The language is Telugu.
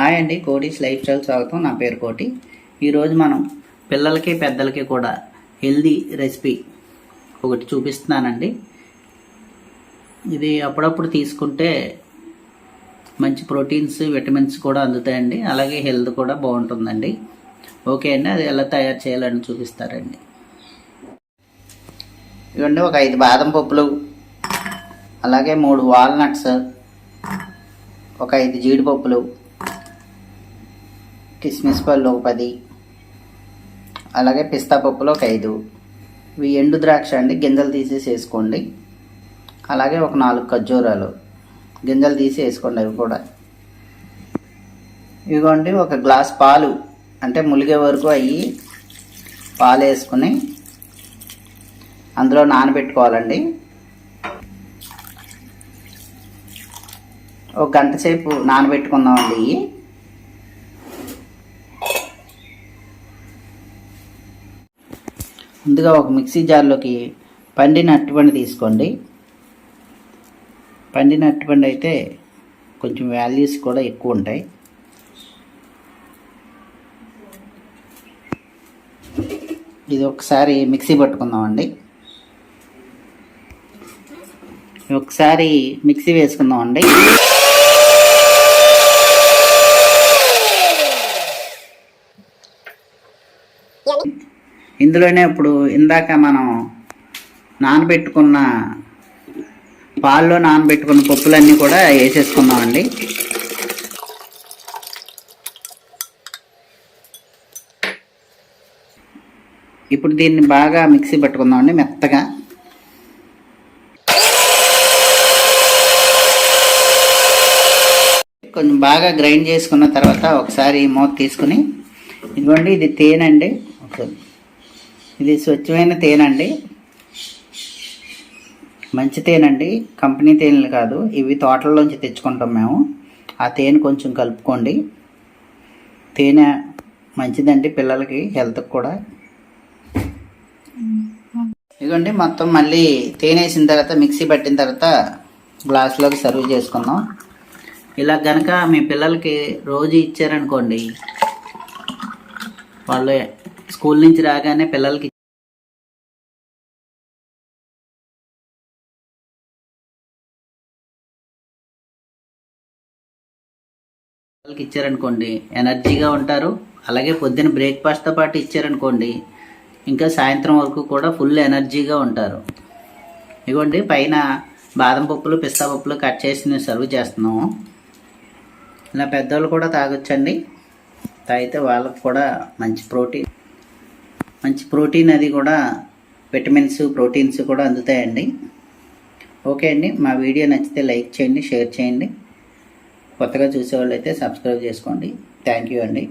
హాయ్ అండి కోటీస్ లైఫ్ స్టైల్ స్వాగతం. నా పేరు కోటి. ఈరోజు మనం పిల్లలకి పెద్దలకి కూడా హెల్దీ రెసిపీ ఒకటి చూపిస్తున్నానండి. ఇది అప్పుడప్పుడు తీసుకుంటే మంచి ప్రోటీన్స్ విటమిన్స్ కూడా అందుతాయండి. అలాగే హెల్త్ కూడా బాగుంటుందండి. ఓకే అండి అది ఎలా తయారు చేయాలని చూపిస్తారండి. ఇవ్వండి ఒక ఐదు బాదం పప్పులు అలాగే మూడు వాల్నట్స్ ఒక ఐదు జీడిపప్పులు కిస్మిస్ పళ్ళు ఒక పది. అలాగే పిస్తా పప్పులు ఒక ఐదు. ఇవి ఎండు ద్రాక్ష అండి గింజలు తీసేసి వేసుకోండి. అలాగే ఒక నాలుగు ఖర్జూరాలు గింజలు తీసి వేసుకోండి అవి కూడా. ఇదిగోండి ఒక గ్లాస్ పాలు అంటే ములిగే వరకు అయ్యి పాలు వేసుకుని అందులో నానబెట్టుకోవాలండి. ఒక గంట సేపు నానబెట్టుకుందామండి ఇవి. ముందుగా ఒక మిక్సీ జార్లోకి పండిన అరటిపండు తీసుకోండి. పండిన అరటిపండు అయితే కొంచెం వాల్యూస్ కూడా ఎక్కువ ఉంటాయి. ఇది ఒకసారి మిక్సీ పట్టుకుందామండి. ఒకసారి మిక్సీ వేసుకుందామండి. ఇందులోనే ఇప్పుడు ఇందాక మనం నానబెట్టుకున్న పాల్లో నానబెట్టుకున్న పప్పులన్నీ కూడా వేసేసుకుందామండి. ఇప్పుడు దీన్ని బాగా మిక్సీ పెట్టుకుందామండి మెత్తగా. కొంచెం బాగా గ్రైండ్ చేసుకున్న తర్వాత ఒకసారి మూత తీసుకుని ఇదిగోండి ఇది తేనె అండి ఒకసారి ఇది స్వచ్ఛమైన తేనండి. మంచి తేనండి. కంపెనీ తేనెలు కాదు. ఇవి తోటల్లోంచి తెచ్చుకుంటాం మేము. ఆ తేనె కొంచెం కలుపుకోండి. తేనె మంచిదండి పిల్లలకి హెల్త్కి కూడా. ఇదిగోండి మొత్తం మళ్ళీ తేనె వేసిన తర్వాత మిక్సీ పట్టిన తర్వాత గ్లాస్లోకి సర్వ్ చేసుకుందాం. ఇలా కనుక మీ పిల్లలకి రోజు ఇచ్చారనుకోండి వాళ్ళు స్కూల్ నుంచి రాగానే పిల్లలకి వాళ్ళకి ఇచ్చారనుకోండి ఎనర్జీగా ఉంటారు. అలాగే పొద్దున బ్రేక్ఫాస్ట్తో పాటు ఇచ్చారనుకోండి ఇంకా సాయంత్రం వరకు కూడా ఫుల్ ఎనర్జీగా ఉంటారు. ఇదిగోండి పైన బాదం పప్పులు పిస్తా పప్పులు కట్ చేసి నేను సర్వ్ చేస్తున్నాము. ఇలా పెద్దవాళ్ళు కూడా తాగొచ్చండి. తాగితే వాళ్ళకు కూడా మంచి ప్రోటీన్ మంచి ప్రోటీన్ అది కూడా విటమిన్స్ ప్రోటీన్స్ కూడా అందుతాయండి. ఓకే అండి మా వీడియో నచ్చితే లైక్ చేయండి షేర్ చేయండి. కొత్తగా చూసేవాళ్ళు అయితే సబ్స్క్రైబ్ చేసుకోండి. థ్యాంక్ యూ అండి.